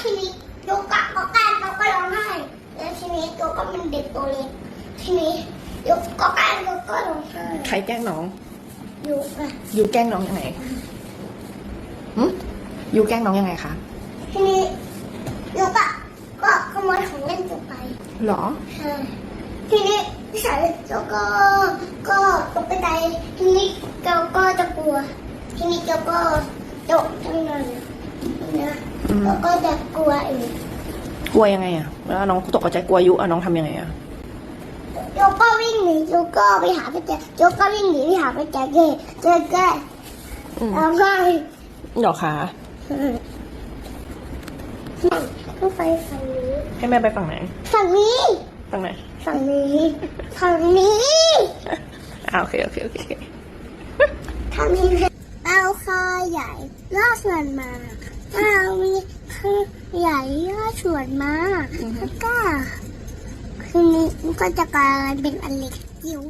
ทีนี้โยกะก็การเขาก็ร้องไห้แล้วทีนี้โยก็มันเด็กตัวเล็กทีนี้โยก็การเขาก็ร้องไห้ใครแกล้งน้องโยกะยูแกล้งน้องยังไงหึยูแกล้งน้องยังไงคะทีนี้โยกะก็ขโมยของเล่นตัวไปหรอใช่ทีนี้พี่สาวโยก็ก็ตกไปใจทีนี้โยก็จะกลัว ทีนี้โยก็โยกทั้งนั้นนะอืมโยก็จะก ลัวเองกลัวยังไงอะเวลาน้องตกใจกลัวยุอะน้องทำยังไงอะโยก็วิ่งหนีโยก็ไปหาพี่แจ๊โยก็วิ่งหนีไปหาพี่แจ๊เย่เจ๊แกอืมเอาไงหรอคะก็ไปฝั่งนี้ ให้แม่ไปฝั่งไหน ฝั่งนี้ ฝั่งไหน ฝั่งนี้ ฝั่งนี้อ่าโอเคโอเคโอเคโอเคทำยังไงเอาคาใหญ่ล่าสวนมาเอามี ย่าสวนมาแล้วก็คืนนี้มันก็จะกลายเป็นอเล็กจิ๋ว